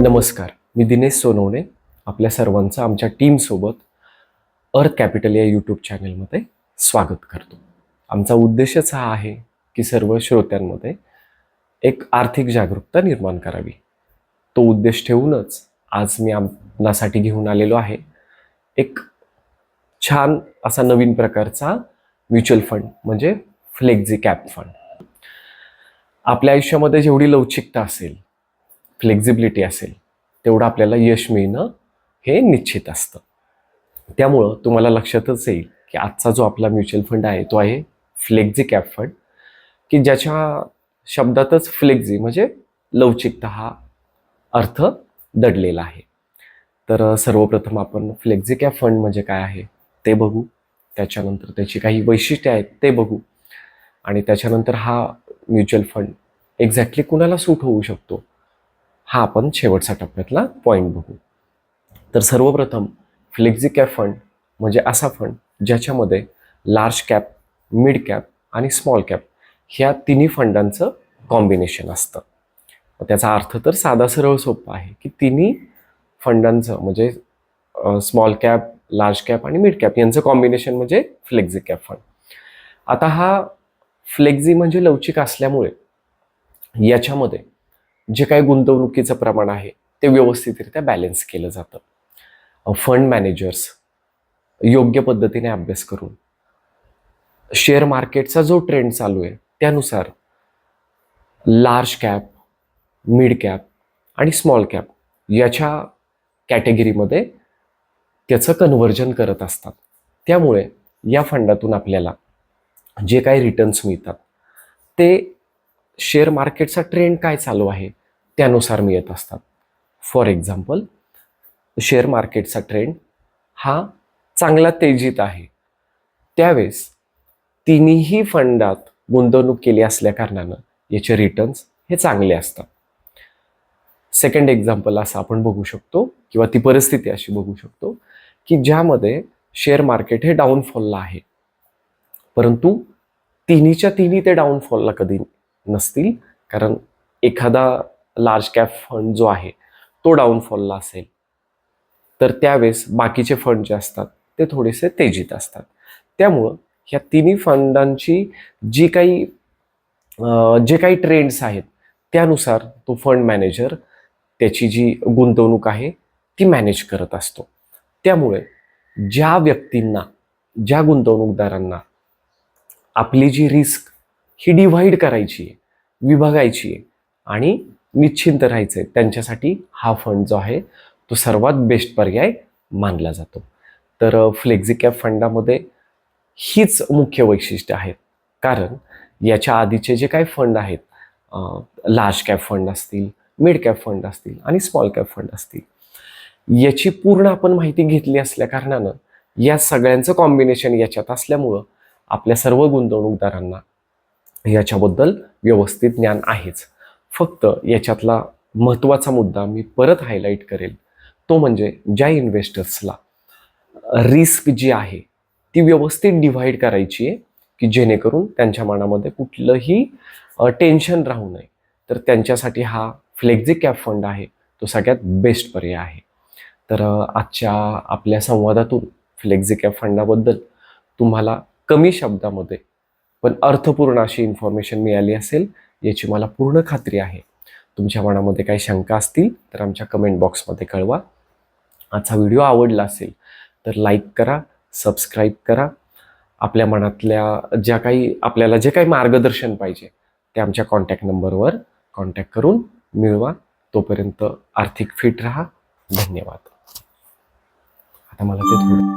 नमस्कार. मी दिनेश सोनवणे आपल्या सर्वांचं आमच्या टीमसोबत अर्थ कॅपिटल या यूट्यूब चॅनलमध्ये स्वागत करतो. आमचा उद्देशच हा आहे की सर्व श्रोत्यांमध्ये एक आर्थिक जागरूकता निर्माण करावी. तो उद्देश ठेवूनच आज मी आपणासाठी घेऊन आलेलो आहे एक छान असा नवीन प्रकारचा म्युच्युअल फंड म्हणजे फ्लेक्झी कॅप फंड. आपल्या आयुष्यामध्ये जेवढी लवचिकता असेल फ्लेक्झिबिलिटी असेल तेवढं आपल्याला यश मिळणं हे निश्चित असतं. त्यामुळं तुम्हाला लक्षातच येईल की आजचा जो आपला म्युच्युअल फंड आहे तो आहे फ्लेक्झी कॅप फंड की ज्याच्या शब्दातच फ्लेक्झी म्हणजे लवचिकता हा अर्थ दडलेला आहे. तर सर्वप्रथम आपण फ्लेक्झी कॅप फंड म्हणजे काय आहे ते बघू. त्याच्यानंतर त्याची काही वैशिष्ट्ये आहेत ते बघू. आणि त्याच्यानंतर हा म्युच्युअल फंड एक्झॅक्टली कुणाला सूट होऊ शकतो? हा आपण शेवटचा टप्प्यातला पॉईंट बघू. तर सर्वप्रथम फ्लेक्झी कॅप फंड म्हणजे असा फंड ज्याच्यामध्ये लार्ज कॅप मिड कॅप आणि स्मॉल कॅप ह्या तिन्ही फंडांचं कॉम्बिनेशन असतं. त्याचा अर्थ तर साधा सरळ सोपा आहे की तिन्ही फंडांचं म्हणजे स्मॉल कॅप लार्ज कॅप आणि मिड कॅप यांचं कॉम्बिनेशन म्हणजे फ्लेक्झी कॅप फंड आता हा फ्लेक्झी म्हणजे लवचिक असल्यामुळे याच्यामध्ये जे काही गुंतवणुकीचं प्रमाण आहे ते व्यवस्थितरित्या बॅलेन्स केलं जातं. फंड मॅनेजर्स योग्य पद्धतीने अभ्यास करून शेअर मार्केटचा जो ट्रेंड चालू आहे त्यानुसार लार्ज कॅप मिड कॅप आणि स्मॉल कॅप याच्या कॅटेगरीमध्ये त्याचं कन्व्हर्जन करत असतात. त्यामुळे या फंडातून आपल्याला जे काही रिटर्न्स मिळतात ते शेअर मार्केटचा ट्रेंड काय चालू आहे त्यानुसार मिळत असतात. फॉर एक्झाम्पल शेअर मार्केटचा ट्रेंड हा चांगला तेजीत आहे. त्यावेळेस तिन्ही फंडात गुंतवणूक केली असल्याकारणानं याचे रिटर्न्स हे चांगले असतात. सेकंड एक्झाम्पल असं आपण बघू शकतो किंवा ती परिस्थिती अशी बघू शकतो की ज्यामध्ये शेअर मार्केट हे डाऊनफॉलला आहे. परंतु तिन्हीच्या तिन्ही ते डाऊनफॉलला कधी नसतील कारण एखादा लार्ज कॅप फंड जो आहे तो डाऊनफॉलला असेल. तर त्यावेळेस बाकीचे फंड जे असतात ते थोडेसे तेजीत असतात. त्यामुळं ह्या तिन्ही फंडांची जी काही जे काही ट्रेंड्स आहेत त्यानुसार तो फंड मॅनेजर त्याची जी गुंतवणूक आहे ती मॅनेज करत असतो. त्यामुळे ज्या व्यक्तींना ज्या गुंतवणूकदारांना आपली जी रिस्क ही डिव्हाइड करायची आहे विभागायची आहे आणि निश्चिंत राहायचं आहे त्यांच्यासाठी हा फंड जो आहे तो सर्वात बेस्ट पर्याय मानला जातो. तर फ्लेक्झी कॅप फंडामध्ये हीच मुख्य वैशिष्ट्य आहेत. कारण याच्या आधीचे जे काही फंड आहेत लार्ज कॅप फंड असतील मिड कॅप फंड असतील आणि स्मॉल कॅप फंड असतील याची पूर्ण आपण माहिती घेतली असल्या कारणानं या सगळ्यांचं कॉम्बिनेशन याच्यात असल्यामुळं आपल्या सर्व गुंतवणूकदारांना याच्याबद्दल व्यवस्थित ज्ञान आहेच. फक्त याच्यातला महत्त्वाचा मुद्दा मी परत हायलाईट करेल. तो म्हणजे ज्या इन्व्हेस्टर्सला रिस्क जी आहे ती व्यवस्थित डिव्हाइड करायची आहे की जेणेकरून त्यांच्या मनामध्ये कुठलंही टेन्शन राहू नये. तर त्यांच्यासाठी हा फ्लेक्झी कॅप फंड आहे तो सगळ्यात बेस्ट पर्याय आहे. तर आजच्या आपल्या संवादातून फ्लेक्झी कॅप फंडाबद्दल तुम्हाला कमी शब्दामध्ये पण अर्थपूर्ण अशी इन्फॉर्मेशन मिळाली असेल याची मला पूर्ण खात्री आहे. तुमच्या मनामध्ये काही शंका असतील तर आमच्या कमेंट बॉक्समध्ये कळवा. आजचा व्हिडिओ आवडला असेल तर लाईक करा सबस्क्राईब करा. आपल्या मनातल्या ज्या काही आपल्याला जे काही मार्गदर्शन पाहिजे ते आमच्या कॉन्टॅक्ट नंबरवर कॉन्टॅक्ट करून मिळवा. तोपर्यंत आर्थिक फिट राहा. धन्यवाद. आता मला ते थोडं